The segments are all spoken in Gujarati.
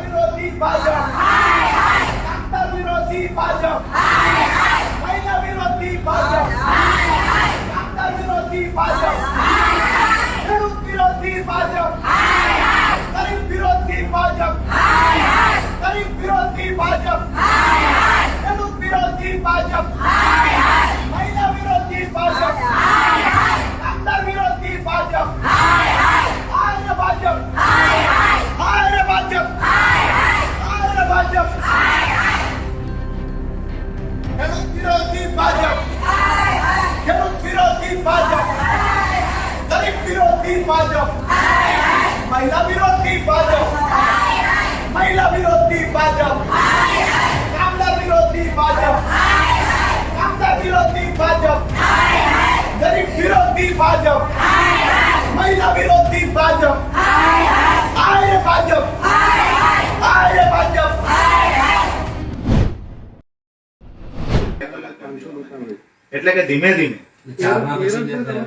বিরোধী বাজার વિરોધી ભાજપ મહિલા વિરોધી ભાજપ મહિલા વિરોધી ભાજપ કામદાર વિરોધી ભાજપ કામદાર વિરોધી ભાજપ ગરીબ વિરોધી ભાજપ મહિલા વિરોધી ભાજપ આર્ય ભાજપ આર્ય ભાજપ એટલે કે ધીમે ધીમે ચારના પછી જે થયા.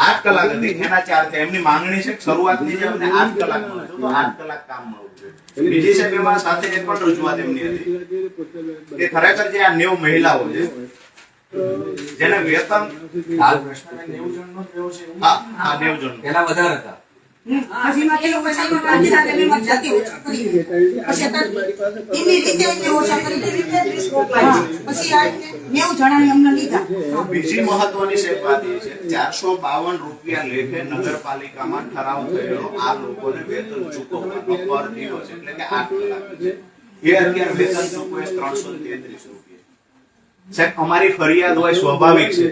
આઠ કલાક હતી. એના ચાર થયા એમની માંગણી છે શરૂઆત શરૂઆતની જે અમને આઠ કલાક તો આઠ કલાક કામ મળવું જોઈએ. બીજી સાહેબ એમાં સાથે એક પણ રજૂઆત એમની હતી. કે ખરેખર જે આ નેવ મહિલાઓ છે જેને વેતન હાલ પ્રશ્ન નેવું જણનો રહ્યો છે હા હા નેવ જણ પેલા વધારે હતા. પછી માં એ લોકો સાહેબ કાઢી નાખે એટલે ઓછા કરી પછી અત્યારે રીતે એમને ઓછા કરી રીતે વીસ મોકલાય છે. પછી આ નેવું જણાને અમને લીધા. બીજી મહત્વની સાહેબ વાત એ છે ચારસો બાવન રૂપિયા લેખે નગરપાલિકામાં ઠરાવ થયેલો. આ લોકોને વેતન ચૂકવવાનો પર દિવસ એટલે કે આઠ કલાક છે. એ અત્યારે વેતન ચૂકવે ત્રણસો તેત્રીસ રૂપિયા. સાહેબ અમારી ફરિયાદ હોય સ્વાભાવિક છે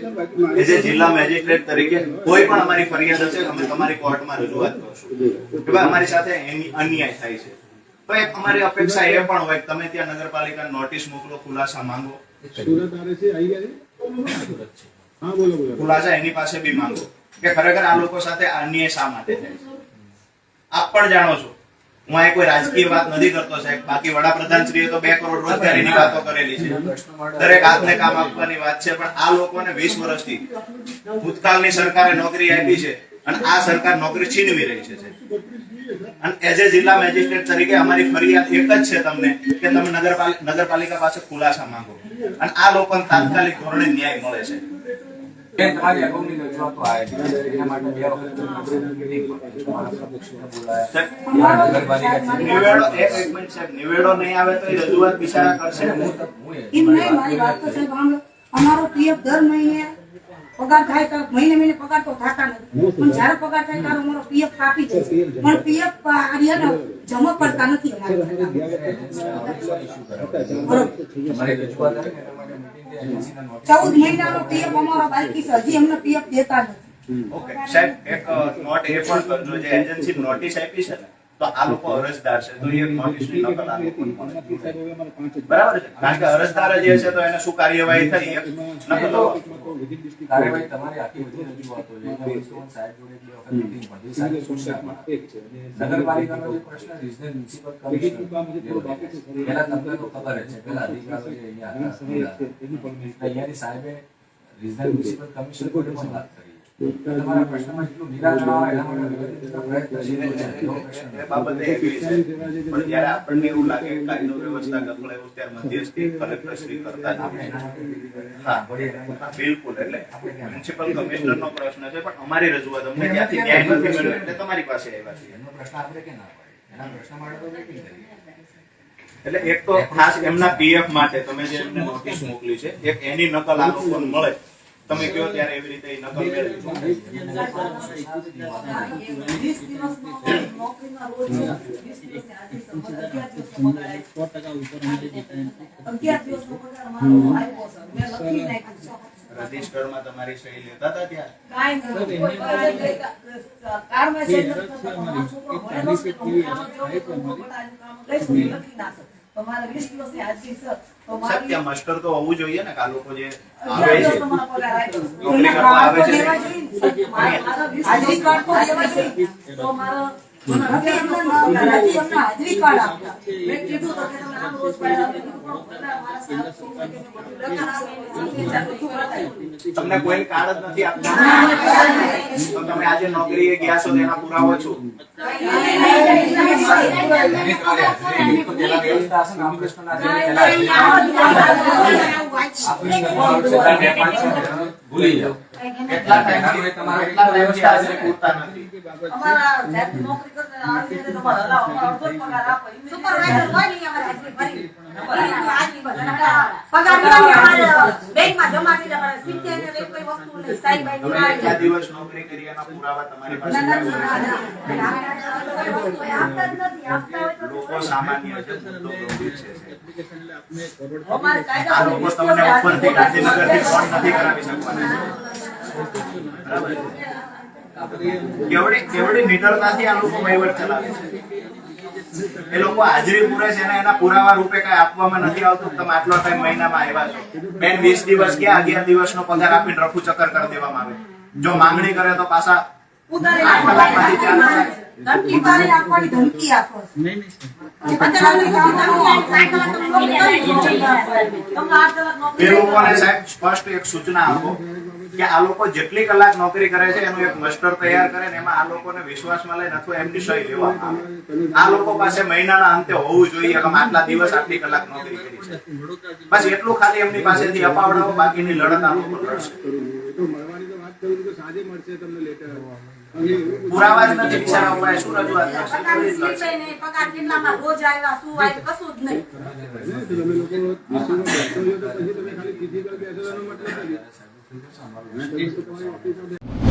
કે જે જિલ્લા મેજિસ્ટ્રેટ તરીકે કોઈ પણ અમારી ફરિયાદ હશે અમે તમારી કોર્ટમાં રજૂઆત કરશું. કે ભાઈ અમારી સાથે અન્યાય થાય છે. તો એક અમારી અપેક્ષા એ પણ હોય કે તમે ત્યાં નગરપાલિકા નોટિસ મોકલો ખુલાસા માંગો. ખુલાસા એની પાસે બી માંગો. કે ખરેખર આ લોકો સાથે અન્યાય શા માટે થાય છે? આપ પણ જાણો છો. હું આ કોઈ રાજકીય વાત નથી કરતો સાહેબ. બાકી વડાપ્રધાન શ્રીએ તો બે કરોડ રોજગારીની વાતો કરેલી છે. દરેક હાથને કામ આપવાની વાત છે, પણ આ લોકોને વીસ વર્ષથી ભૂતકાળની સરકારે નોકરી આપી છે અને આ સરકાર નોકરી છીનવી રહી છે અને એઝ એ જિલ્લા મેજિસ્ટ્રેટ તરીકે અમારી ફરિયાદ એક જ છે તમને કે તમે નગરપાલિકા પાસે ખુલાસા માંગો. અને આ લોકોને તાત્કાલિક ધોરણે ન્યાય મળે છે. નિવેડો એક એક મિનિટ સાહેબ નિવેડો નહીં આવે તો એ રજૂઆત બિચારા કરશે. ને હું તો- હું એ- એમ નહીં મારી વાત તો સાહેબ સાંભળો. અમારો પીએફ દર મહિને પગાર થાય તો મહિને મહિને પગાર તો થતા નથી. પણ જ્યારે પગાર થાય ત્યારે અમારો પીએફ કાપી જાય છે. પણ પીએફ જમા કરતા નથી અમારી. ચૌદ મહિનાનો પીએફ અમારો બાકી છે. હજી અમને પીએફ દેતા નથી. ઓકે સાહેબ એક નોટ એ પણ કરજો જે એજન્સી નોટિસ આપી છે ને તો આ લોકો અરજદાર છે. તો એ નોટિસની નકલ આ લોકોને મળે. બરાબર છે? કારણ કે અરજદાર જ છે તો એને શું કાર્યવાહી થઈ? એક નકલ કાર્યવાહી તમારી આખી બધી રજૂઆતો છે. નગરપાલિકાનો જે પ્રશ્ન regional municipal commissioner. પહેલા તમને તો ખબર છે પહેલા અધિકારીઓ જે અહીંયા હતા, અહીંયાની સાહેબે regional municipal commissioner જોડે પણ વાત કરી. આપણને એવું લાગે કાયદો વ્યવસ્થા ગફળે ત્યારે મધ્યસ્થી કરતા હા બિલકુલ એટલે પ્રશ્ન છે પણ અમારી રજૂઆત અમને ક્યાંથી ન્યાય નથી મળ્યો એટલે તમારી પાસે આવ્યા છીએ. એનો પ્રશ્ન આપણે કે ના પડે એના પ્રશ્ન માટે તો meeting એટલે એક તો ખાસ એમના પીએફ માટે તમે જે એમને નોટિસ મોકલી છે એક એની નકલ આ લોકોને મળે. તમે કહો ત્યારે એવી રીતે નકલ. રજિસ્ટરમાં તમારી સહી લેતા હતા ત્યાં કાંઈ નથી. કોઈ પગાર જ લેતા- કારમાં છે નથી કરતા. મારો છોકરો ભણેલો છે તો હું કામ જ જોઉં છું. તો બધાનું કામ લઈશ તો એ લખી નાખે. તો મારે વીસ દિવસની હાજરી છે. સાહેબ માસ્ટર તો હોવું જોઈએ ને કે આ લોકો જે આવે છે. નોકરી કરવા આવે છે હાજરી કાર્ડ તો જોઈએ. તો મારો તમને કોઈ કાર્ડ જ નથી આપતા? તમે આજે નોકરીએ ગયા છો તેના પુરાવો છે, ભૂલી જાઓ. કેટલા ટાઈમ તમારે કેટલા વ્યવસ્થા આજે પૂરતા નથી? તમે કેટલા દિવસ નોકરી કરી એના પુરાવા તમારી પાસે છે? લોકો સામાન્ય છે છે લોકો તમને ઉપરથી ગાંધીનગરથી ફોન નથી કરાવી શકવાના બરાબર કેવડી કેવડી નિડરતાથી આ લોકો વહીવટ ચલાવે છે? એ લોકો હાજરી પૂરે છે અને એના પુરાવા રૂપે કઈ આપવામાં નથી આવતું? તમે આટલો ટાઈમ મહિનામાં આવ્યા છો. બેન વીસ દિવસ કે અગિયાર દિવસનો પગાર આપીને રફુ ચક્કર કરી દેવામાં આવે. જો માંગણી કરે તો પાછા ધમકી આપો એ લોકોને સાહેબ સ્પષ્ટ એક સૂચના આપો. કે આ લોકો જેટલી કલાક નોકરી કરે છે, એનું એક મસ્ટર તૈયાર કરે ને એમાં આ લોકોને વિશ્વાસમાં લઈને અથવા એમની સહી લેવા આ લોકો પાસે મહિનાના અંતે હોવું જોઈએ કે આટલા દિવસ આટલી કલાક નોકરી કરી છે બસ એટલું ખાલી એમની પાસેથી અપાવડાવો, બાકીની લડત આ લોકો લડશે. વાત કરું તો સાંજે મળશે તમને લેટર પુરાવા જ નથી બિચારા ઉપાય શું રજૂઆત કરશે? પગારની થોડી જ લડશે. સ્લીપે નહીં, પગાર કેટલામાં રોજ આવ્યા શું આવ્યું કશું જ નહીં. તમે લોકો બેસો તો પછી તમે ખાલી કીધી પર બેસો મતલબ નથી.